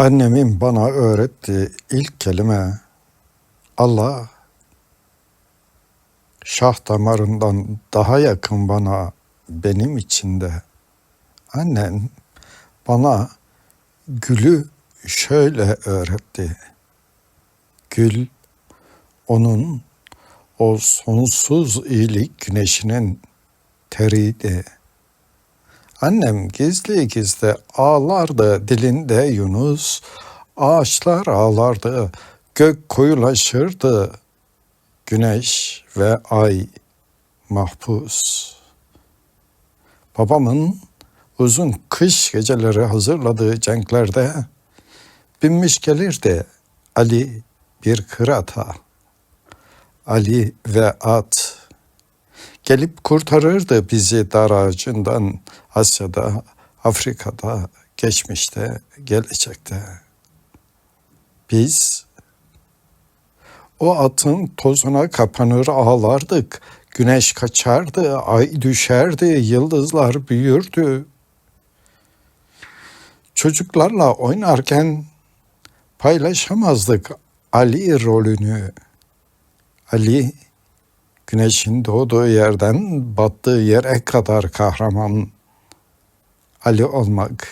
Annemin bana öğrettiği ilk kelime Allah şah damarından daha yakın bana benim içinde. Annen bana gülü şöyle öğretti. Gül onun o sonsuz iyilik güneşinin teriydi. Annem gizli gizli ağlardı dilinde Yunus. Ağaçlar ağlardı, gök koyulaşırdı. Güneş ve ay mahpus. Babamın uzun kış geceleri hazırladığı cenklerde binmiş gelirdi Ali bir kırata. Ali ve at gelip kurtarırdı bizi dar ağacından Asya'da, Afrika'da, geçmişte, gelecekte. Biz o atın tozuna kapanır ağlardık. Güneş kaçardı, ay düşerdi, yıldızlar büyürdü. Çocuklarla oynarken paylaşamazdık Ali rolünü. Ali güneşin doğduğu yerden battığı yere kadar kahraman. Ali olmak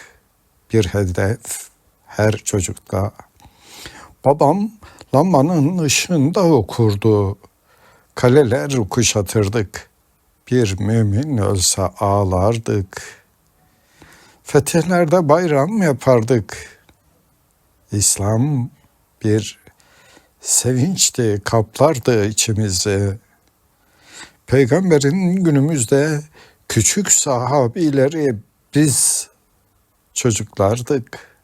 bir hedef her çocukta. Babam lambanın ışığında okurdu. Kaleler kuşatırdık. Bir mümin ölse ağlardık. Fetihlerde bayram yapardık. İslam bir sevinçti, kaplardı içimizi. Peygamberin günümüzde küçük sahabileri biz çocuklardık.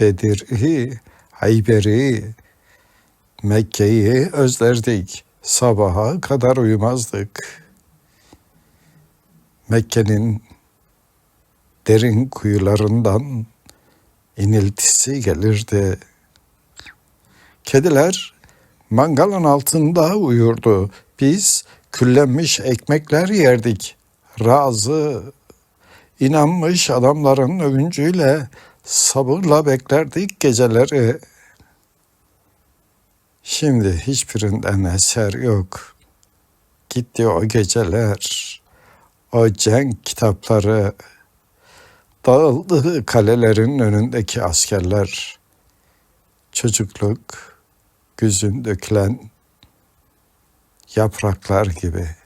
Bedir'i, Hayber'i, Mekke'yi özlerdik. Sabaha kadar uyumazdık. Mekke'nin derin kuyularından iniltisi gelirdi. Kediler mangalın altında uyurdu. Biz küllenmiş ekmekler yerdik. Razı, inanmış adamların övüncüyle sabırla beklerdik geceleri. Şimdi hiçbirinden eser yok. Gitti o geceler, o cenk kitapları, dağıldı kalelerin önündeki askerler. Çocukluk, güzün dökülen yapraklar gibi.''